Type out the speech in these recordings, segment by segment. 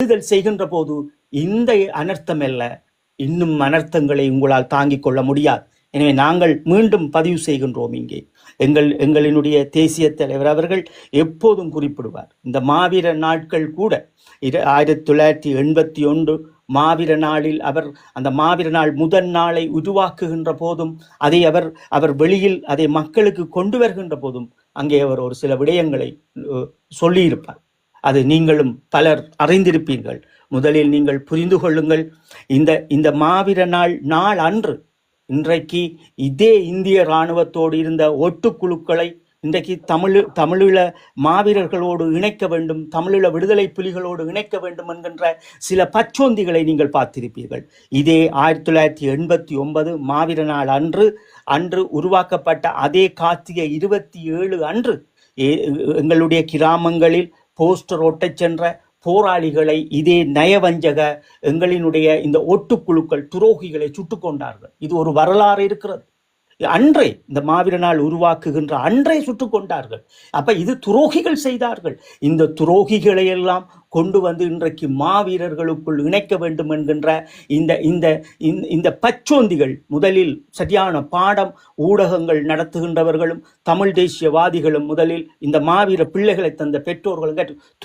விடுதல் செய்கின்ற போது இந்த அனர்த்தம் அல்ல இன்னும் அனர்த்தங்களை உங்களால் தாங்கிக் கொள்ள முடியாது. எனவே நாங்கள் மீண்டும் பதிவு செய்கின்றோம் இங்கே. எங்கள் எங்களினுடைய தேசிய தலைவர் அவர்கள் எப்போதும் குறிப்பிடுவார். இந்த மாவீர நாட்கள் கூட இரு ஆயிரத்தி தொள்ளாயிரத்தி எண்பத்தி ஒன்று மாவீர நாளில் அவர் அந்த மாவீர நாள் முதல் நாளை உருவாக்குகின்ற போதும் அதை அவர் அவர் வெளியில் அதை மக்களுக்கு கொண்டு வருகின்ற போதும் அங்கே அவர் ஒரு சில விடயங்களை சொல்லியிருப்பார். அது நீங்களும் பலர் அறிந்திருப்பீர்கள். முதலில் நீங்கள் புரிந்து கொள்ளுங்கள். இந்த இந்த மாவீர நாள் நாள் அன்று இன்றைக்கு இதே இந்திய இராணுவத்தோடு இருந்த ஒட்டுக்குழுக்களை இன்றைக்கு தமிழ் தமிழீழ மாவீரர்களோடு இணைக்க வேண்டும் தமிழீழ விடுதலை புலிகளோடு இணைக்க வேண்டும் என்கின்ற சில பச்சோந்திகளை நீங்கள் பார்த்திருப்பீர்கள். இதே ஆயிரத்தி தொள்ளாயிரத்தி எண்பத்தி ஒன்பது மாவீர நாள் அன்று அன்று உருவாக்கப்பட்ட அதே கார்த்திகை இருபத்தி ஏழு அன்று எங்களுடைய கிராமங்களில் போஸ்டர் ஒட்டச் சென்ற போராளிகளை இதே நயவஞ்சக எங்களினுடைய இந்த ஒட்டுக்குழுக்கள் துரோகிகளை சுட்டு கொண்டார்கள். இது ஒரு வரலாறு இருக்கிறது. அன்றே இந்த மாவீர நாள் உருவாக்குகின்ற அன்றே சுட்டு கொண்டார்கள். அப்ப இது துரோகிகள் செய்தார்கள். இந்த துரோகிகளை எல்லாம் கொண்டு வந்து இன்றைக்கு மாவீரர்களுக்குள் இணைக்க வேண்டும் என்கின்ற இந்த இந்த இந்த- இந்த பச்சோந்திகள் முதலில் சரியான பாடம் ஊடகங்கள் நடத்துகின்றவர்களும் தமிழ் தேசியவாதிகளும் முதலில் இந்த மாவீர பிள்ளைகளை தந்த பெற்றோர்களும்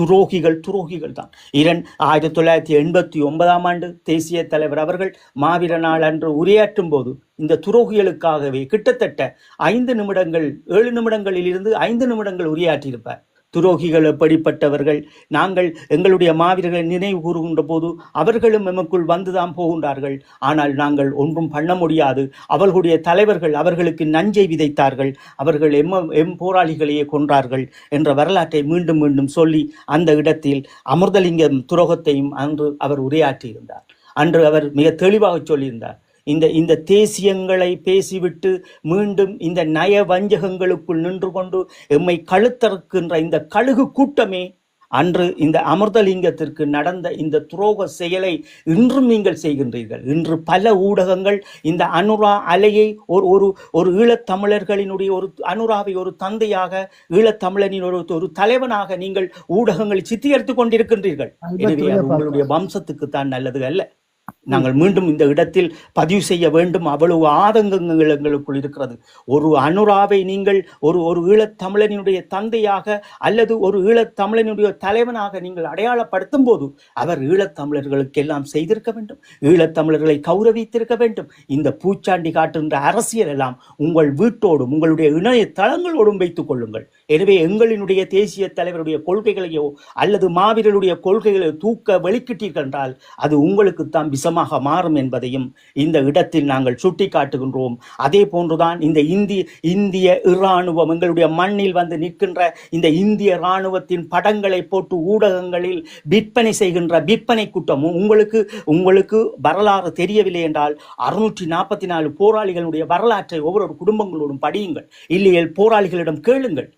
துரோகிகள் துரோகிகள் தான். இரண் ஆயிரத்தி தொள்ளாயிரத்தி எண்பத்தி ஒன்பதாம் ஆண்டு தேசிய தலைவர் அவர்கள் மாவீர நாள் அன்று உரையாற்றும் போது இந்த துரோகிகளுக்காகவே கிட்டத்தட்ட ஐந்து நிமிடங்கள் ஏழு நிமிடங்களில் இருந்து ஐந்து நிமிடங்கள் உரையாற்றியிருப்பார். துரோகிகள் எப்படிப்பட்டவர்கள்? நாங்கள் எங்களுடைய மாவீரர்களை நினைவு கூறுகின்ற போது அவர்களும் எமக்குள் வந்துதான் போகின்றார்கள். ஆனால் நாங்கள் ஒன்றும் பண்ண முடியாது. அவர்களுடைய தலைவர்கள் அவர்களுக்கு நஞ்சை விதைத்தார்கள். அவர்கள் எம் எம் போராளிகளையே கொன்றார்கள் என்ற வரலாற்றை மீண்டும் மீண்டும் சொல்லி அந்த இடத்தில் அமிர்தலிங்கம் துரோகத்தையும் அன்று அவர் உரையாற்றியிருந்தார். அன்று அவர் மிக தெளிவாக சொல்லியிருந்தார். இந்த இந்த தேசியங்களை பேசிவிட்டு மீண்டும் இந்த நய வஞ்சகங்களுக்குள் நின்று கொண்டு எம்மை கழுத்தறுக்கின்ற இந்த கழுகு கூட்டமே அன்று இந்த அமிர்தலிங்கத்திற்கு நடந்த இந்த துரோக செயலை இன்றும் நீங்கள் செய்கின்றீர்கள். இன்று பல ஊடகங்கள் இந்த அனுரா அலையை ஒரு ஒரு ஒரு ஈழத்தமிழர்களினுடைய ஒரு அனுராவை ஒரு தந்தையாக ஈழத்தமிழனின் ஒரு ஒரு தலைவனாக நீங்கள் ஊடகங்களை சித்தரித்துக் கொண்டிருக்கின்றீர்கள். எனவே உங்களுடைய வம்சத்துக்கு தான் நல்லது அல்ல. நாங்கள் மீண்டும் இந்த இடத்தில் பதிவு செய்ய வேண்டும். அவ்வளவு ஆதங்கங்கள் எங்களுக்குள் இருக்கிறது. ஒரு அனுராவை நீங்கள் ஒரு ஒரு ஈழத்தமிழனுடைய தந்தையாக அல்லது ஒரு ஈழத்தமிழனுடைய தலைவனாக நீங்கள் அடையாளப்படுத்தும் போது அவர் ஈழத்தமிழர்களுக்கு எல்லாம் செய்திருக்க வேண்டும். ஈழத்தமிழர்களை கௌரவித்திருக்க வேண்டும். இந்த பூச்சாண்டி காட்டுகின்ற அரசியல் எல்லாம் உங்கள் வீட்டோடும் உங்களுடைய இணைய தளங்களோடும் வைத்துக் கொள்ளுங்கள். எனவே எங்களினுடைய தேசிய தலைவருடைய கொள்கைகளையோ அல்லது மாவீரருடைய கொள்கைகளை தூக்க வெளிக்கிட்டீர்கள் என்றால் அது உங்களுக்குத்தான் விஷமாக மாறும் என்பதையும் இந்த இடத்தில் நாங்கள் சுட்டி காட்டுகின்றோம் அதே போன்றுதான் இந்த இந்திய இந்திய இராணுவம் எங்களுடைய மண்ணில் வந்து நிற்கின்ற இந்த இந்திய இராணுவத்தின் படங்களை போட்டு ஊடகங்களில் விற்பனை செய்கின்ற விற்பனை கூட்டமும் உங்களுக்கு உங்களுக்கு வரலாறு தெரியவில்லை என்றால் அறுநூற்றி நாற்பத்தி நாலு போராளிகளுடைய வரலாற்றை ஒவ்வொரு குடும்பங்களோடும் படியுங்கள். இல்லையேல் போராளிகளிடம் கேளுங்கள்.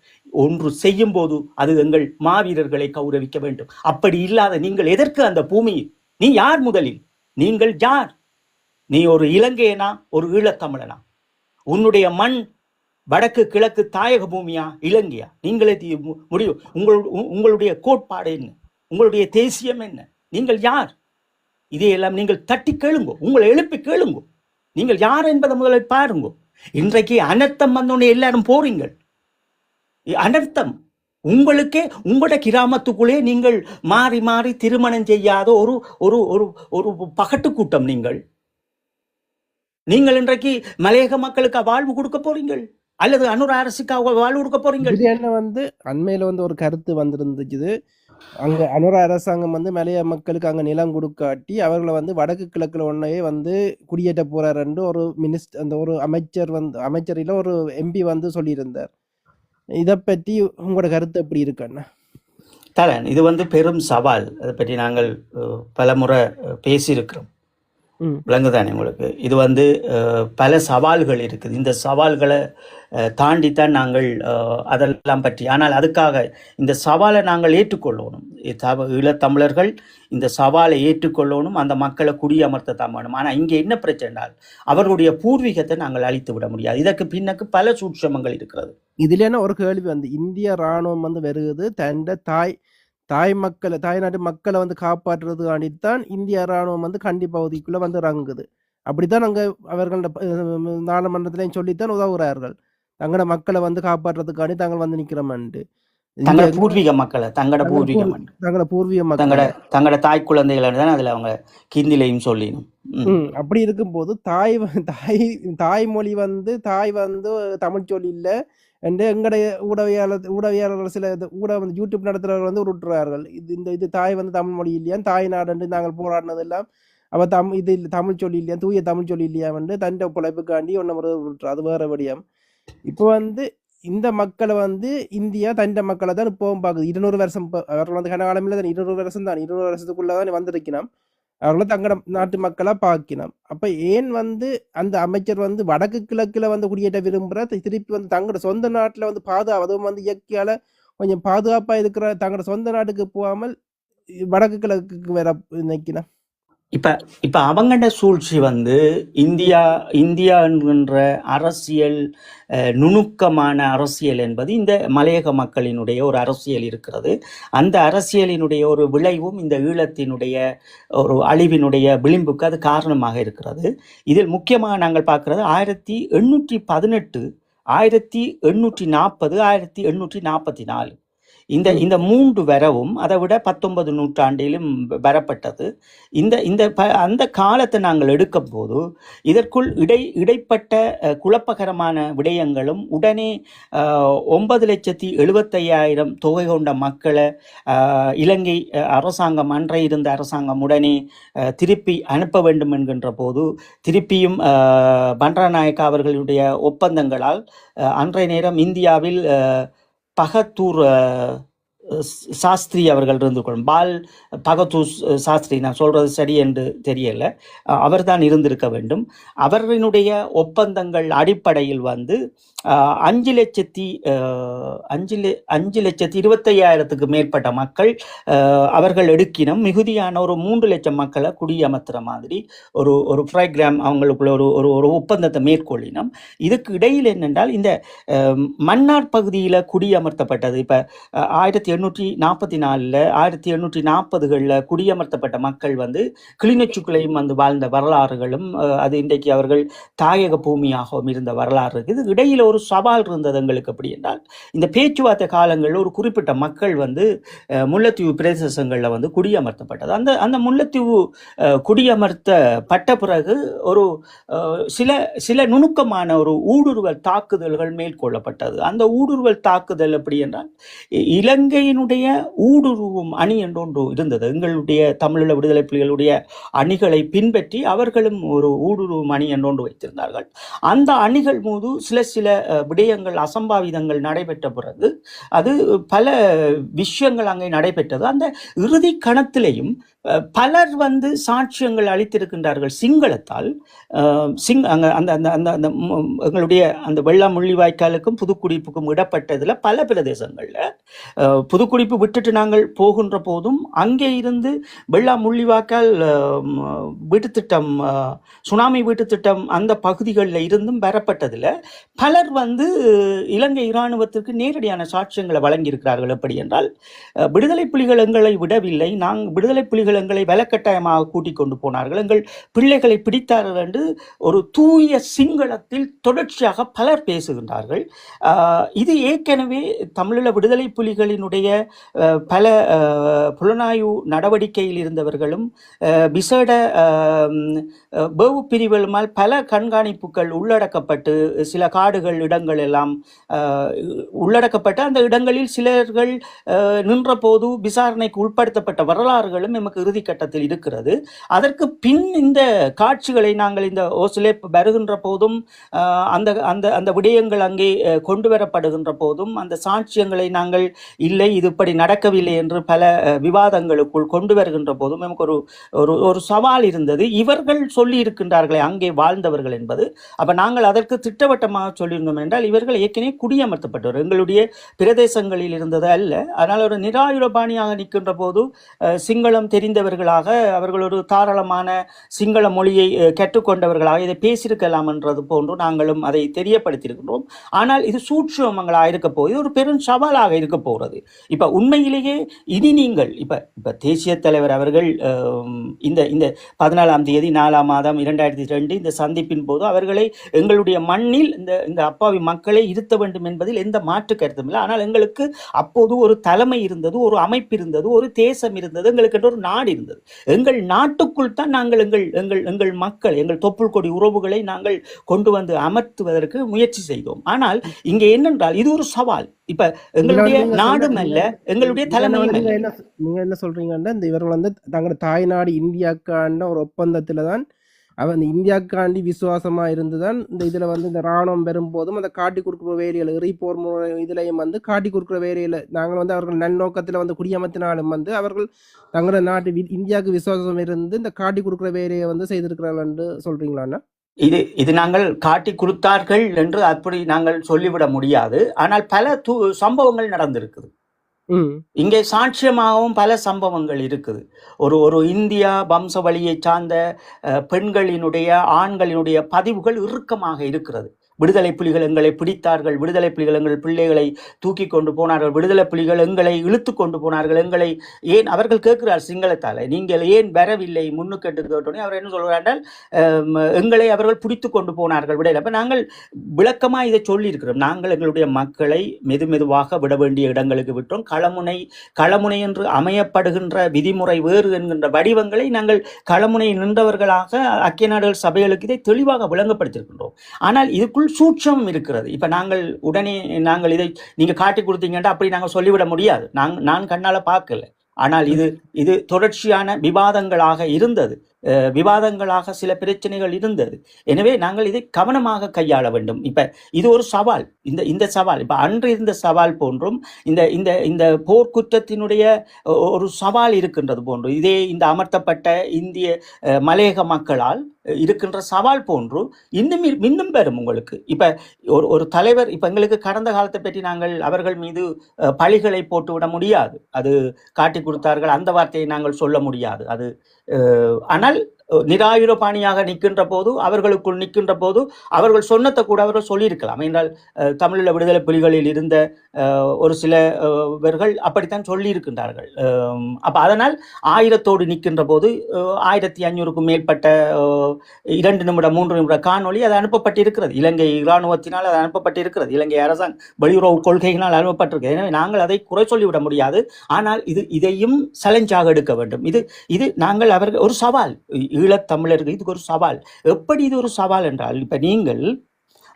ஒன்று செய்யும் போது அது எங்கள் மாவீரர்களை கௌரவிக்க வேண்டும். அப்படி இல்லாத நீங்கள் எதற்கு அந்த பூமியில்? நீ யார் முதலில்? நீங்கள் யார்? நீ ஒரு இலங்கையனா? ஒரு ஈழத்தமிழனா? உன்னுடைய மண் வடக்கு கிழக்கு தாயக பூமியா? இலங்கையா? நீங்களே தீ மு- முடிவு உங்கள் உங்களுடைய கோட்பாடு என்ன? உங்களுடைய தேசியம் என்ன? நீங்கள் யார்? இதையெல்லாம் நீங்கள் தட்டி கேளுங்கோ. உங்களை எழுப்பி கேளுங்கோ. நீங்கள் யார் என்பதை முதலில் பாருங்கோ. இன்றைக்கு அனர்த்தம் வந்தோடனே எல்லாரும் போறீங்கள். அனர்த்தம். உங்களுக்கே உங்களோட கிராமத்துக்குள்ளே நீங்கள் மாறி மாறி திருமணம் செய்யாத ஒரு ஒரு ஒரு ஒரு பகட்டு கூட்டம் நீங்கள். நீங்கள் இன்றைக்கு மலையக மக்களுக்கு வாழ்வு கொடுக்க போறீங்கள். அல்லது அன்னூர் அரசுக்காக வாழ்வு கொடுக்க போறீங்கள். என்ன வந்து அண்மையில வந்து ஒரு கருத்து வந்திருந்துச்சு அங்க அனுர அரசாங்கம் வந்து மலைய மக்களுக்கு அங்க நிலம் கொடுக்காட்டி அவர்களை வந்து வடக்கு கிழக்குல ஒன்றையே வந்து குடியேற்ற போறாருன்னு ஒரு மினிஸ்டர் அந்த ஒரு அமைச்சர் வந்து அமைச்சரில ஒரு எம்பி வந்து சொல்லியிருந்தார். இதை பற்றி உங்களோட கருத்து எப்படி இருக்குண்ணா தலன் இது வந்து பெரும் சவால். அதை பற்றி நாங்கள் பலமுறை பேசியிருக்கிறோம். விளங்குதானே உங்களுக்கு? இது வந்து பல சவால்கள் இருக்குது. இந்த சவால்களை தாண்டித்தான் நாங்கள் அதெல்லாம் பற்றி. ஆனால் அதுக்காக இந்த சவாலை நாங்கள் ஏற்றுக்கொள்ளணும். ஈழத்தமிழர்கள் இந்த சவாலை ஏற்றுக்கொள்ளணும். அந்த மக்களை குடியமர்த்த தான் வேணும். ஆனால் இங்கே என்ன பிரச்சனைனால் அவர்களுடைய பூர்வீகத்தை நாங்கள் அழித்து விட முடியாது. இதற்கு பின்னக்கு பல சூட்சமங்கள் இருக்கிறது. இதுல என்ன ஒரு கேள்வி வந்து இந்திய ராணுவம் வந்து வருகுது தண்ட தாய் தாய் மக்களை தாய்நாட்டு மக்களை வந்து காப்பாற்றுறதுக்காண்டித்தான் இந்திய ராணுவம் வந்து கண்டி பகுதிக்குள்ள வந்து இறங்குது. அப்படித்தான் அங்க அவர்கள் நாடாளுமன்றத்திலையும் சொல்லித்தான் உதவுகிறார்கள். தங்களோட மக்களை வந்து காப்பாற்றுறதுக்காண்டி தாங்கள் வந்து நிக்கிறோம்ட்டு தங்களோட பூர்வீக மக்களை தங்களோட பூர்வீக தங்களோட பூர்வீக தங்களோட தங்களோட தாய் குழந்தைகள் தான் அதுல அவங்க ஹிந்திலையும் சொல்லிடும் அப்படி இருக்கும்போது தாய் தாய் தாய்மொழி வந்து தாய் வந்து தமிழ் சொல்லி இல்ல என்று எங்களுடைய ஊடகவியலாளர் ஊடகவியலாளர்கள் சில இது ஊடக வந்து யூடியூப் நடத்துகிறவர்கள் வந்து உருட்டுறார்கள். இது இந்த இது தாய் வந்து தமிழ் மொழி இல்லையா தாய் நாடு நாங்கள் போராடினது எல்லாம் அவள் தம் இது இல்லை தமிழ் சொல்லி இல்லையா தூய தமிழ் சொல்லி இல்லையா வந்து தண்டை பிழைப்புக்காண்டி ஒன்று முறை உருட்டுறா. அது வேறு விடயம். இப்போ வந்து இந்த மக்களை வந்து இந்தியா தண்ட மக்களை தான் இப்போவும் பார்க்குது. இருநூறு வருஷம் இப்போ அவர்கள் வந்து தான் இருநூறு வருஷம் தான் இருநூறு வருஷத்துக்குள்ளே தான் வந்திருக்கணும் அவர்களை தங்களோட நாட்டு மக்களாக பார்க்கினோம் அப்போ ஏன் வந்து அந்த அமைச்சர் வந்து வடக்கு கிழக்கில் வந்து குடியேற்ற விரும்புகிற திருப்பி வந்து தங்களோட சொந்த நாட்டில் வந்து பாதுகா அதுவும் வந்து இயற்கையால் கொஞ்சம் பாதுகாப்பாக இருக்கிற தங்களோட சொந்த நாட்டுக்கு போகாமல் வடக்கு கிழக்குக்கு வேற நினைக்கணும் இப்போ இப்போ அவங்கட சூழ்ச்சி வந்து இந்தியா இந்தியா என்கின்ற அரசியல் நுணுக்கமான அரசியல் என்பது இந்த மலையக மக்களினுடைய ஒரு அரசியல் இருக்கிறது. அந்த அரசியலினுடைய ஒரு விளைவும் இந்த ஈழத்தினுடைய ஒரு அழிவினுடைய விளிம்புக்கு அது காரணமாக இருக்கிறது. இதில் முக்கியமாக நாங்கள் பார்க்குறது ஆயிரத்தி எண்ணூற்றி பதினெட்டு ஆயிரத்தி எண்ணூற்றி நாற்பது ஆயிரத்தி எண்ணூற்றி நாற்பத்தி நாலு. இந்த இந்த மூன்று வரவும் அதை விட பத்தொன்பது நூற்றாண்டிலும் வரப்பட்டது. இந்த இந்த ப அந்த காலத்தை நாங்கள் எடுக்கும் போது இதற்குள் இடை இடைப்பட்ட குழப்பகரமான விடயங்களும் உடனே ஒன்பது லட்சத்தி எழுபத்தையாயிரம் தொகை கொண்ட மக்களை இலங்கை அரசாங்கம் அன்றைய இருந்த அரசாங்கம் உடனே திருப்பி அனுப்ப வேண்டும் என்கின்ற போது திருப்பியும் அஹ், அவர்களுடைய ஒப்பந்தங்களால் அன்றைய நேரம் இந்தியாவில் பகத்தூர் சாஸ்திரி அவர்கள் இருந்து கொள்ளும் பால் பகத்தூர் சாஸ்திரி நான் சொல்றது சரி என்று தெரியல. அவர்தான் இருந்திருக்க வேண்டும். அவர்களுடைய ஒப்பந்தங்கள் அடிப்படையில் வந்து அஞ்சு லட்சத்தி அஞ்சு அஞ்சு லட்சத்தி இருபத்தையாயிரத்துக்கு மேற்பட்ட மக்கள் அவர்கள் எடுக்கினம் மிகுதியான ஒரு மூன்று லட்சம் மக்களை குடியமர்த்துற மாதிரி ஒரு ஒரு ப்ரோக்ராம் அவங்களுக்குள்ள ஒரு ஒரு ஒரு ஒப்பந்தத்தை மேற்கொள்ளினோம். இதுக்கு இடையில் என்னென்றால் இந்த மன்னார் பகுதியில் குடியமர்த்தப்பட்டது. இப்போ ஆயிரத்தி எண்ணூற்றி நாற்பத்தி நாலில் ஆயிரத்தி எண்ணூற்றி நாற்பதுகளில் குடியமர்த்தப்பட்ட மக்கள் வந்து கிளிநொச்சுக்களையும் வந்து வாழ்ந்த வரலாறுகளும் அது இன்றைக்கு அவர்கள் தாயக பூமியாகவும் இருந்த வரலாறு இருக்குது. இடையில் ஒரு சவால் இருந்தது எங்களுக்கு அப்படி என்றால் இந்த பேச்சுவார்த்தை காலங்களில் ஒரு குறிப்பிட்ட மக்கள் வந்து முல்லைத்தீவு பிரதேசங்களில் வந்து குடியமர்த்தப்பட்டது. அந்த அந்த முல்லைத்தீவு குடியமர்த்தப்பட்ட பிறகு ஒரு சில சில நுணுக்கமான ஒரு ஊடுருவல் தாக்குதல்கள் மேற்கொள்ளப்பட்டது. அந்த ஊடுருவல் தாக்குதல் அப்படி என்றால் இலங்கையினுடைய ஊடுருவும் அணி என்று ஒன்று இருந்தது. எங்களுடைய தமிழீழ விடுதலை புலிகளுடைய அணிகளை பின்பற்றி அவர்களும் ஒரு ஊடுருவும் அணி என்றொன்று வைத்திருந்தார்கள். அந்த அணிகள் மீது சில சில விடயங்கள் அசம்பாவிதங்கள் நடைபெற்ற பிறகு அது பல விஷயங்கள் அங்கே நடைபெற்றது. அந்த இறுதி கணத்திலேயும் பலர் வந்து சாட்சியங்கள் அளித்திருக்கின்றார்கள் சிங்களத்தால். சிங் அங்க அந்த அந்த அந்த அந்த எங்களுடைய அந்த வெள்ளா முள்ளிவாய்க்காலுக்கும் புதுக்குடிப்புக்கும் இடப்பட்டதில் பல பிரதேசங்களில் புதுக்குடிப்பு விட்டுட்டு நாங்கள் போகின்ற போதும் அங்கே இருந்து வெள்ளா முள்ளிவாய்க்கால் வீட்டு திட்டம் சுனாமி வீட்டு திட்டம் அந்த பகுதிகளில் இருந்தும் பெறப்பட்டதில் பலர் வந்து இலங்கை இராணுவத்திற்கு நேரடியான சாட்சியங்களை வழங்கியிருக்கிறார்கள். எப்படி என்றால் விடுதலை புலிகள் எங்களை விடவில்லை. நாங்கள் விடுதலை புலிகள் எங்களை வலக்கட்டாயமாக கூட்டிக் கொண்டு போனார்கள். எங்கள் பிள்ளைகளை பிடித்தார்கள் என்று ஒரு தூய சிங்களத்தில் தொடர்ச்சியாக பலர் பேசுகின்றார்கள். இது ஏற்கனவே தமிழீழ விடுதலை புலிகளினுடைய பல புலனாய்வு நடவடிக்கையில் இருந்தவர்களும் விசேட வேவு பிரிவுகளுமால் பல கண்காணிப்புகள் உள்ளடக்கப்பட்டு சில காடுகள் இடங்கள் எல்லாம் உள்ளடக்கப்பட்ட அந்த இடங்களில் சிலர்கள் நின்றபோது விசாரணைக்கு உட்படுத்தப்பட்ட வரலாறுகளும் நமக்கு இறுதி கட்டத்தில் இருக்கிறது. அதற்கு பின் இந்த காட்சிகளை நாங்கள் இந்த ஓசிலே வருகின்ற போதும் அந்த அந்த அந்த விடயங்கள் அங்கே கொண்டு வரப்படுகின்ற போதும் அந்த சாட்சியங்களை நாங்கள் இல்லை இது இப்படி நடக்கவில்லை என்று பல விவாதங்களுக்குள் கொண்டு வருகின்ற போதும் நமக்கு ஒரு ஒரு ஒரு சவால் இருந்தது. இவர்கள் சொல்லி இருக்கின்றார்களே அங்கே வாழ்ந்தவர்கள் என்பது. அப்ப நாங்கள் அதற்கு திட்டவட்டமாக சொல்லி சங்கம் என்றால் இவர்கள் ஏற்கனவே குடியமர்த்தப்பட்டவர். எங்களுடைய பிரதேசங்களில் இருந்தது அல்ல. அதனால் ஒரு நிராயுரபாணியாக நிற்கின்ற போது சிங்களம் தெரிந்தவர்களாக அவர்கள் ஒரு தாராளமான சிங்கள மொழியை கற்றுக்கொண்டவர்களாக இதை பேசியிருக்கலாம் என்றது போன்று நாங்களும் அதை தெரியப்படுத்தியிருக்கின்றோம். ஆனால் இது சூட்சமங்களாக இருக்க போகுது. ஒரு பெரும் சவாலாக இருக்க போகிறது. இப்போ உண்மையிலேயே இனி நீங்கள் இப்போ இப்போ தேசிய தலைவர் அவர்கள் இந்த இந்த பதினாலாம் தேதி நாலாம் மாதம் இரண்டாயிரத்தி ரெண்டு இந்த சந்திப்பின் போது அவர்களை எங்களுடைய மண்ணில் இந்த இந்த அப்பாவி மக்களை இருத்த வேண்டும் என்பதில் எந்த மாற்று கருத்தும் இல்லை. ஆனால் எங்களுக்கு அப்போது ஒரு தலைமை இருந்தது ஒரு அமைப்பு இருந்தது ஒரு தேசம் இருந்தது எங்களுக்கு ஒரு நாடு இருந்தது. எங்கள் நாட்டுக்குள் தான் நாங்கள் எங்கள் எங்கள் எங்கள் மக்கள் எங்கள் தொப்புள் கொடி உறவுகளை நாங்கள் கொண்டு வந்து அமர்த்துவதற்கு முயற்சி செய்தோம். ஆனால் இங்கே என்னென்றால் இது ஒரு சவால். இப்ப எங்களுடைய நாடும் அல்ல எங்களுடைய தலைமையும் நீங்க என்ன சொல்றீங்கன்னா இந்த இவர்கள் வந்து தங்களோட தாய்நாடு இந்தியாக்காண்ட ஒரு ஒப்பந்தத்துல தான் அவன் இந்த இந்தியாவுக்காண்டி விசுவாசமாக இருந்து தான் இந்த இதில் வந்து இந்த ராணுவம் பெறும்போதும் அந்த காட்டி கொடுக்குற வேலையில் எரிப்போர் முறை இதுலையும் வந்து காட்டி கொடுக்குற வேலையில் நாங்கள் வந்து அவர்கள் நன்னோக்கத்தில் வந்து குடியமர்த்தினாலும் வந்து அவர்கள் தங்களோட நாட்டு வி- இந்தியாவுக்கு விசுவாசம் இருந்து இந்த காட்டி கொடுக்குற வேலையை வந்து செய்திருக்கிறார்கள் சொல்கிறீங்களாண்ணா இது இது நாங்கள் காட்டி கொடுத்தார்கள் என்று அப்படி நாங்கள் சொல்லிவிட முடியாது. ஆனால் பல தூ சம்பவங்கள் நடந்திருக்குது. இங்கே சாட்சியமாகவும் பல சம்பவங்கள் இருக்குது. ஒரு ஒரு இந்தியா வம்சவழியை சார்ந்த பெண்களினுடைய ஆண்களினுடைய பதிவுகள் இறுக்கமாக இருக்கிறது. விடுதலை புலிகள் எங்களை பிடித்தார்கள். விடுதலை புலிகள் எங்கள் பிள்ளைகளை தூக்கி கொண்டு போனார்கள். விடுதலை புலிகள் எங்களை இழுத்து கொண்டு போனார்கள். எங்களை ஏன் அவர்கள் கேட்கிறார் சிங்களத்தால் நீங்கள் ஏன் வரவில்லை? முன்னுக்கு என்று கேட்டோன்னே அவர் என்ன சொல்கிறார்கள் எங்களை அவர்கள் பிடித்து கொண்டு போனார்கள். விடையில் அப்போ நாங்கள் விளக்கமாக இதை சொல்லியிருக்கிறோம். நாங்கள் எங்களுடைய மக்களை மெது மெதுவாக விட வேண்டிய இடங்களுக்கு விட்டோம். களமுனை களமுனை என்று அமையப்படுகின்ற விதிமுறை வேறு என்கின்ற வடிவங்களை நாங்கள் களமுனை நின்றவர்களாக ஐக்கிய நாடுகள் சபைகளுக்கு இதை தெளிவாக விளங்கப்படுத்தியிருக்கின்றோம். ஆனால் இதுக்குள் சூட்சம் இருக்கிறது. இப்போ நாங்கள் உடனே நாங்கள் இதை நீங்கள் காட்டி கொடுத்தீங்கன்னா அப்படி நாங்கள் சொல்லிவிட முடியாது. நான் நான் கண்ணால் பார்க்கல. ஆனால் இது இது தொடர்ச்சியான விவாதங்களாக இருந்தது. விவாதங்களாக சில பிரச்சனைகள் இருந்தது. எனவே நாங்கள் இதை கவனமாக கையாள வேண்டும். இப்ப இது ஒரு சவால். இந்த இந்த சவால். இப்ப அன்று இருந்த சவால் போன்றும் இந்த இந்த இந்த போர்க்குற்றத்தினுடைய ஒரு சவால் இருக்கின்றது போன்று இதே இந்த அமர்த்தப்பட்ட இந்திய மலையக மக்களால் இருக்கின்ற சவால் போன்று இன்னும் இன்னும் பெறும் உங்களுக்கு. இப்ப ஒரு ஒரு தலைவர் இப்ப எங்களுக்கு கடந்த காலத்தை பற்றி நாங்கள் அவர்கள் மீது பழிகளை போட்டுவிட முடியாது. அது காட்டி கொடுத்தார்கள். அந்த வார்த்தையை நாங்கள் சொல்ல முடியாது. அது ஆனால் நிராயுரபாணியாக நிற்கின்ற போது அவர்களுக்குள் நிற்கின்ற போது அவர்கள் சொன்னதை கூட அவர்கள் சொல்லியிருக்கலாம். என்றால் தமிழில் தமிழீழ விடுதலை புலிகளில் இருந்த ஒரு சில இவர்கள் அப்படித்தான் சொல்லியிருக்கின்றார்கள். அப்போ அதனால் ஆயிரத்தோடு நிற்கின்ற போது ஆயிரத்தி ஐநூறுக்கும் மேற்பட்ட இரண்டு நிமிட மூன்று நிமிட காணொலி அது அனுப்பப்பட்டிருக்கிறது. இலங்கை இராணுவத்தினால் அது அனுப்பப்பட்டிருக்கிறது. இலங்கை அரசாங்க வெளியுறவு கொள்கையினால் அனுப்பப்பட்டிருக்கிறது. எனவே நாங்கள் அதை குறை சொல்லிவிட முடியாது. ஆனால் இது இதையும் சலஞ்சாக எடுக்க வேண்டும். இது இது நாங்கள் அவர்கள் ஒரு சவால். ஈழத்தமிழருக்கு இதுக்கு ஒரு சவால். எப்படி இது ஒரு சவால் என்றால் இப்போ நீங்கள்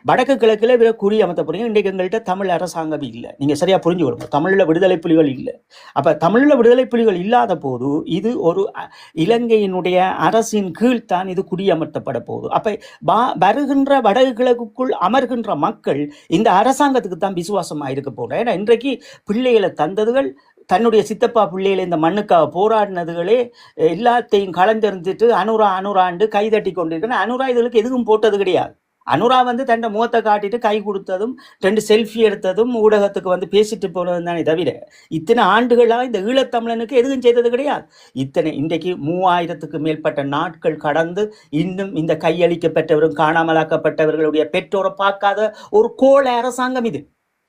வடக்கு கிழக்கில் இவரை குறி அமர்த்த போறீங்க இன்றைக்கு எங்கள்கிட்ட தமிழ் அரசாங்கம் இல்லை. நீங்கள் சரியாக புரிஞ்சு கொடுங்க தமிழில் விடுதலை புலிகள் இல்லை. அப்போ தமிழில் விடுதலை புலிகள் இல்லாத போது இது ஒரு அ, இலங்கையினுடைய அரசின் கீழ்தான் இது குடியமர்த்தப்பட போகுது. அப்போ வா- வருகின்ற வடக்கு கிழக்குக்குள் அமர்கின்ற மக்கள் இந்த அரசாங்கத்துக்கு தான் விசுவாசமாக இருக்க போகிறோம் ஏன்னா இன்றைக்கு பிள்ளைகளை தந்ததுகள் தன்னுடைய சித்தப்பா பிள்ளைகளை இந்த மண்ணுக்காக போராடினதுகளே எல்லாத்தையும் கலந்தெறிஞ்சிட்டு அனுரா அனுராண்டு கைதட்டி கொண்டிருக்கணும். அனுரா இதுகளுக்கு எதுவும் போட்டது கிடையாது. அனுரா வந்து தன்னை முகத்தை காட்டிட்டு கை கொடுத்ததும் ரெண்டு செல்ஃபி எடுத்ததும் ஊடகத்துக்கு வந்து பேசிட்டு போனதும் தானே தவிர இத்தனை ஆண்டுகளாக இந்த ஈழத்தமிழனுக்கு எதுவும் செய்தது கிடையாது. இத்தனை இன்றைக்கு மூவாயிரத்துக்கு மேற்பட்ட நாட்கள் கடந்து இன்னும் இந்த கையளிக்கப்பட்டவரும் காணாமலாக்கப்பட்டவர்களுடைய பெற்றோரை பார்க்காத ஒரு கோள அரசாங்கம் இது.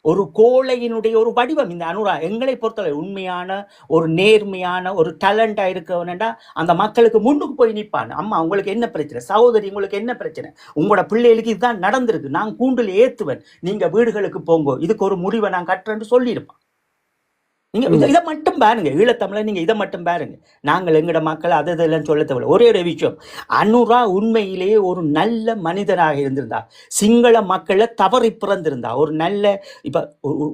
ஒரு கோழையினுடைய ஒரு வடிவம். இந்த அனுரா எங்களை பொறுத்தவரை உண்மையான ஒரு நேர்மையான ஒரு டேலண்டா இருக்கவனண்டா அந்த மக்களுக்கு முன்னுக்கு போய் நிற்பான். அம்மா உங்களுக்கு என்ன பிரச்சனை? சகோதரி உங்களுக்கு என்ன பிரச்சனை? உங்களோட பிள்ளைகளுக்கு இதுதான் நடந்திருக்கு. நான் கூண்டில் ஏத்துவேன். நீங்க வீடுகளுக்கு போங்கோ. இதுக்கு ஒரு முடிவை நான் கட்டுறேன்னு சொல்லியிருப்பான். நீங்க இத- மட்டும் பாருங்க. ஈழத்தமிழ நீங்க இதை மட்டும் பாருங்க. நாங்கள் எங்கட மக்கள் அதை இதெல்லாம் சொல்ல தேவையில்ல. ஒரே ஒரு விஷயம். அனுரா உண்மையிலேயே ஒரு நல்ல மனிதனாக இருந்திருந்தா சிங்கள மக்களை தவறி பிறந்திருந்தா ஒரு நல்ல இப்ப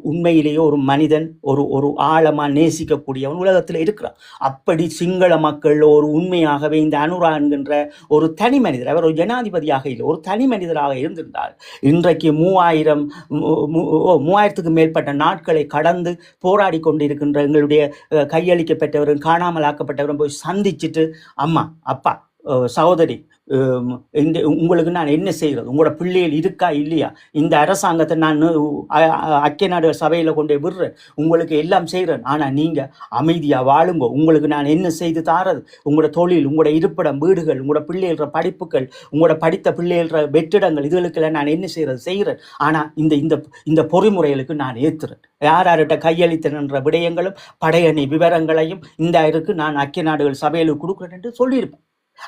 உண்மையிலேயே ஒரு மனிதன் ஒரு ஒரு ஆழமா நேசிக்கக்கூடியவன் உலகத்துல இருக்கிறான். அப்படி சிங்கள மக்கள் ஒரு உண்மையாகவே இந்த அனுரா என்கின்ற ஒரு தனி மனிதர் அவர் ஒரு ஜனாதிபதியாக இல்லை ஒரு தனி மனிதராக இருந்திருந்தால் இன்றைக்கு மூவாயிரம் மூவாயிரத்துக்கு மேற்பட்ட நாட்களை கடந்து போராடி இருக்கின்ற எங்களுடைய கையளிக்கப்பட்டவரும் காணாமல் ஆக்கப்பட்டவரும் போய் சந்திச்சுட்டு அம்மா அப்பா சகோதரி இந்த உங்களுக்கு நான் என்ன செய்கிறது? உங்களோட பிள்ளைகள் இருக்கா இல்லையா? இந்த அரசாங்கத்தை நான் அக்கிய நாடு நாடுகள் சபையில் கொண்டு விடுறேன். உங்களுக்கு எல்லாம் செய்கிறேன். ஆனால் நீங்கள் அமைதியாக வாழுங்க. உங்களுக்கு நான் என்ன செய்து தாரது? உங்களோட தொழில் உங்களோட இருப்பிடம் வீடுகள் உங்களோட பிள்ளைகள படிப்புகள் உங்களோட படித்த பிள்ளைகள வெற்றிடங்கள் இதுகளுக்கெல்லாம் நான் என்ன செய்கிறது? செய்கிறேன். ஆனால் இந்த இந்த இந்த பொறிமுறைகளுக்கு நான் ஏற்றுறேன். யார் யார்கிட்ட கையளித்தனன்ற விடயங்களும் படையணி விவரங்களையும் இந்த இருக்கு நான் அக்கிய நாடுகள் சபையில் கொடுக்குறேன் என்று சொல்லியிருப்பேன்.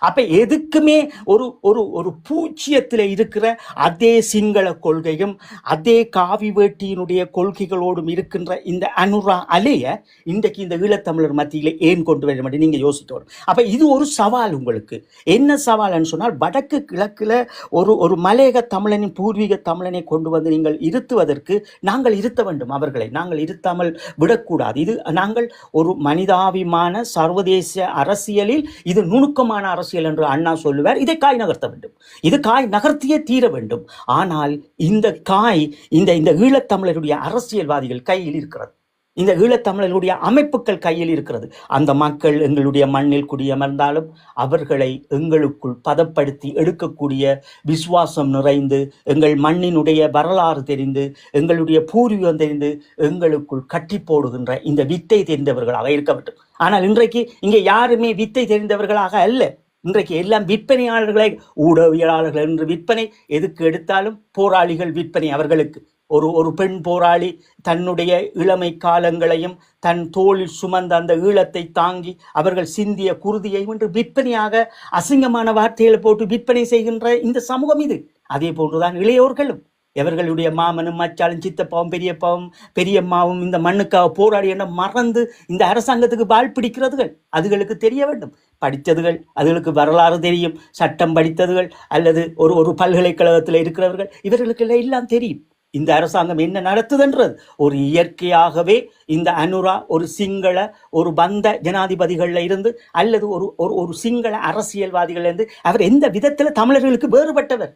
அப்ப எதுக்குமே ஒரு ஒரு ஒரு பூச்சியத்தில் இருக்கிற அதே சிங்கள கொள்கையும் அதே காவி வேட்டியினுடைய கொள்கைகளோடும் இருக்கின்ற இந்த அனுரா அலைய இன்றைக்கு இந்த ஈழத்தமிழர் மத்தியில் ஏன் கொண்டு வர மாட்டேன் நீங்க யோசிக்க வரும். அப்ப இது ஒரு சவால் உங்களுக்கு. என்ன சவால்னு சொன்னால் வடக்கு கிழக்குல ஒரு ஒரு மலையக தமிழனின் பூர்வீக தமிழனை கொண்டு வந்து நீங்கள் இருத்துவதற்கு நாங்கள் இருத்த வேண்டும். அவர்களை நாங்கள் இருத்தாமல் விடக்கூடாது. இது நாங்கள் ஒரு மனிதாபிமான சர்வதேச அரசியலில் இது நுணுக்கமான அரசியல் என்று அண்ணா சொல்லுவார் இதை காய் நகர்த்த வேண்டும். இது காய் நகர்த்தியே தீர வேண்டும். ஆனால் இந்த காய் இந்த இந்த ஈழத்தமிழருடைய அரசியல்வாதிகள் கையில் இருக்கிறது. இந்த ஈழத்தமிழர்களுடைய அமைப்புகள் கையில் இருக்கிறது. அந்த மக்கள் எங்களுடைய மண்ணில் குடியமர்ந்தாலும் அவர்களை எங்களுக்குள் பதப்படுத்தி எடுக்கக்கூடிய விசுவாசம் நிறைந்து எங்கள் மண்ணினுடைய வரலாறு தெரிந்து எங்களுடைய பூர்வீகம் தெரிந்து எங்களுக்குள் கட்டி போடுகின்ற இந்த வித்தை தெரிந்தவர்களாக இருக்க வேண்டும். ஆனால் இன்றைக்கு இங்கே யாருமே வித்தை தெரிந்தவர்களாக அல்ல. இன்றைக்கு எல்லாம் விற்பனையாளர்களை ஊடகவியலாளர்கள் என்று விற்பனை எதுக்கு எடுத்தாலும் போராளிகள் விற்பனை அவர்களுக்கு. ஒரு ஒரு பெண் போராளி தன்னுடைய இளமை காலங்களையும் தன் தோளில் சுமந்த அந்த ஈழத்தை தாங்கி அவர்கள் சிந்திய குருதியை என்று விற்பனையாக அசிங்கமான வார்த்தைகளை போட்டு விற்பனை செய்கின்ற இந்த சமூகம் இது. அதே போன்றுதான் இளையோர்களும். எவர்களுடைய மாமனும் மச்சாலும் சித்தப்பாவும் பெரியப்பாவும் பெரியம்மாவும் இந்த மண்ணுக்காக போராடி என மறந்து இந்த அரசாங்கத்துக்கு பால் பிடிக்கிறதுகள் அதுகளுக்கு தெரிய வேண்டும். படித்ததுகள் அதுகளுக்கு வரலாறு தெரியும். சட்டம் படித்ததுகள் அல்லது ஒரு ஒரு பல்கலைக்கழகத்தில் இருக்கிறவர்கள் இவர்களுக்கு எல்லாம் தெரியும். இந்த அரசாங்கம் என்ன நடத்துதுன்றது? ஒரு இயற்கையாகவே இந்த அனுரா ஒரு சிங்கள ஒரு பந்த ஜனாதிபதிகளில் இருந்து அல்லது ஒரு ஒரு ஒரு சிங்கள அரசியல்வாதிகள் இருந்து அவர் எந்த விதத்தில் தமிழர்களுக்கு வேறுபட்டவர்?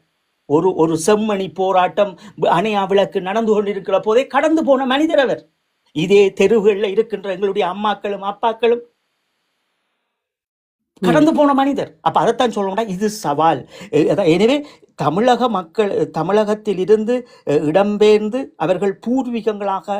ஒரு ஒரு செம்மணி போராட்டம் அணையா விளக்கு நடந்து கொண்டிருக்கிற போதே கடந்து போன மனிதர் அவர். இதே தெருவுகளில் இருக்கின்ற எங்களுடைய அம்மாக்களும் அப்பாக்களும் கடந்து போன மனிதர். அப்ப அதைத்தான் சொல்லணும்னா இது சவால். அதான் எனவே தமிழக மக்கள் தமிழகத்தில் இருந்து இடம்பெயர்ந்து அவர்கள் பூர்வீகங்களாக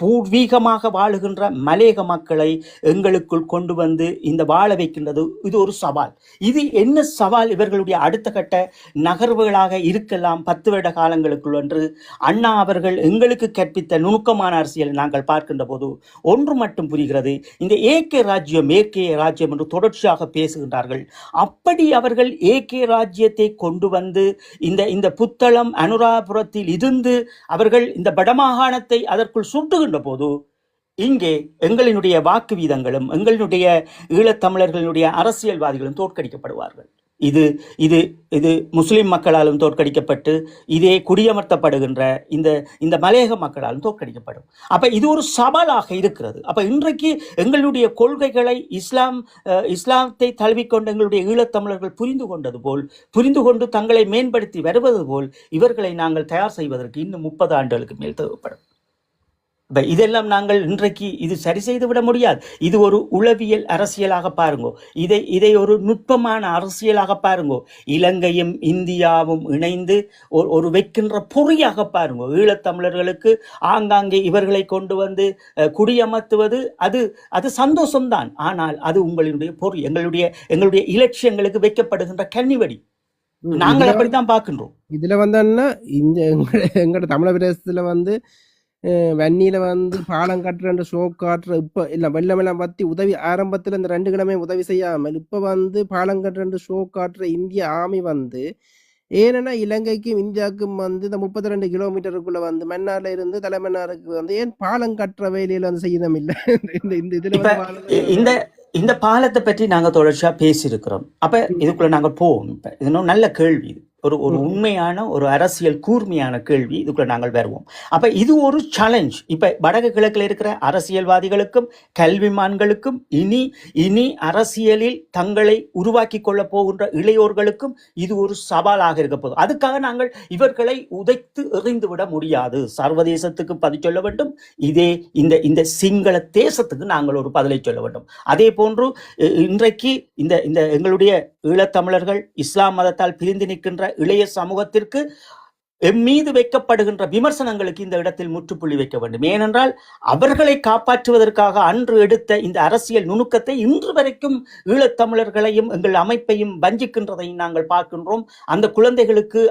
பூர்வீகமாக வாழுகின்ற மலையக மக்களை எங்களுக்குள் கொண்டு வந்து இந்த வாழ வைக்கின்றது. இது ஒரு சவால். இது என்ன சவால்? இவர்களுடைய அடுத்த கட்ட நகர்வுகளாக இருக்கலாம். பத்து வருட காலங்களுக்குள் என்று அண்ணா அவர்கள் எங்களுக்கு கற்பித்த நுணுக்கமான அரசியல் நாங்கள் பார்க்கின்ற போது ஒன்று மட்டும் புரிகிறது. இந்த ஏகே ராஜ்யம் ஏகே ராஜ்யம் என்று தொடர்ச்சியாக பேசுகின்றார்கள். அப்படி அவர்கள் ஏகே ராஜ்யத்தை கொண்டு வந்து இந்த இந்த புத்தளம் அனுராபுரத்தில் இருந்து அவர்கள் இந்த வடமாகாணத்தை அதற்குள் சுட்டுகின்ற போது இங்கே எங்களினுடைய வாக்கு வீதங்களும் எங்களினுடைய ஈழத்தமிழர்களுடைய அரசியல்வாதிகளும் தோற்கடிக்கப்படுவார்கள். இது இது இது முஸ்லிம் மக்களாலும் தோற்கடிக்கப்பட்டு இதே குடியமர்த்தப்படுகின்ற இந்த இந்த மலையக மக்களாலும் தோற்கடிக்கப்படும். அப்போ இது ஒரு சவாலாக இருக்கிறது. அப்போ இன்றைக்கு எங்களுடைய கொள்கைகளை இஸ்லாம் இஸ்லாத்தை தழுவிக்கொண்டு எங்களுடைய ஈழத்தமிழர்கள் புரிந்து கொண்டது போல் புரிந்து கொண்டு தங்களை மேம்படுத்தி வருவது போல் இவர்களை நாங்கள் தயார் செய்வதற்கு இன்னும் முப்பது ஆண்டுகளுக்கு மேல் தேவைப்படும். இப்ப இதெல்லாம் நாங்கள் இன்றைக்கு இது சரி செய்து விட முடியாது. இது ஒரு உளவியல் அரசியலாக பாருங்கோ. இதை இதை ஒரு நுட்பமான அரசியலாக பாருங்கோ. இலங்கையும் இந்தியாவும் இணைந்து ஒரு ஒரு வைக்கின்ற பொறியாக பாருங்கோ. ஈழத்தமிழர்களுக்கு ஆங்காங்கே இவர்களை கொண்டு வந்து குடியமர்த்துவது அது அது சந்தோஷம்தான். ஆனால் அது உங்களுடைய பொறி எங்களுடைய எங்களுடைய இலட்சியங்களுக்கு வைக்கப்படுகின்ற கன்னிவடி நாங்கள் அப்படித்தான் பார்க்கின்றோம். இதுல வந்தோன்னா இந்த எங்க எங்கட தமிழ பிரதேசத்துல வந்து வன்னியில வந்து பாலம் கட்டுற ஷோ காட்டுற இப்ப இல்ல வெள்ளம் எல்லாம் பத்தி உதவி ஆரம்பத்துல இந்த ரெண்டு கிழமை உதவி செய்யாமல் இப்ப வந்து பாலம் கட்டுற ஷோ காட்டுற இந்திய ஆர்மி வந்து ஏன்னா இலங்கைக்கும் இந்தியாவுக்கும் வந்து இந்த முப்பத்தி ரெண்டு கிலோமீட்டருக்குள்ள வந்து மன்னார்ல இருந்து தலைமன்னாருக்கு வந்து ஏன் பாலம் கட்டுற வேலையில வந்து செய்யணும் இல்ல இந்த இந்த இதுல இந்த இந்த பாலத்தை பற்றி நாங்க தொடர்ச்சியா பேசியிருக்கிறோம் அப்ப இதுக்குள்ள நாங்க போவோம் இப்ப இது நல்ல கேள்வி இது ஒரு ஒரு. உண்மையான ஒரு அரசியல் கூர்மையான கேள்வி இதுக்குள்ள நாங்கள் வருவோம். அப்ப இது ஒரு சேலஞ்ச் இப்ப வடக்கு கிழக்கில் இருக்கிற அரசியல்வாதிகளுக்கும் கல்விமான்களுக்கும் இனி இனி அரசியலில் தங்களை உருவாக்கி கொள்ள போகின்ற இளையோர்களுக்கும் இது ஒரு சவாலாக இருக்க போகுது. அதுக்காக நாங்கள் இவர்களை உதைத்து எறிந்து விட முடியாது. சர்வதேசத்துக்கு பதில் சொல்ல வேண்டும். இதே இந்த இந்த சிங்கள தேசத்துக்கு நாங்கள் ஒரு பதிலை சொல்ல வேண்டும். அதே போன்று இன்றைக்கு இந்த இந்த எங்களுடைய ஈழத்தமிழர்கள் இஸ்லாம் மதத்தால் பிரிந்து நிற்கின்ற இளைய சமூகத்திற்கு எம் மீது வைக்கப்படுகின்ற விமர்சனங்களுக்கு இந்த இடத்தில் முற்றுப்புள்ளி வைக்க வேண்டும். ஏனென்றால் அவர்களை காப்பாற்றுவதற்காக அன்று எடுத்த இந்த அரசியல் நுணுக்கத்தை இன்று வரைக்கும் ஈழத்தமிழர்களையும் எங்கள் அமைப்பையும் வஞ்சிக்கின்றதையும் நாங்கள் பார்க்கின்றோம். அந்த குழந்தைகளுக்கு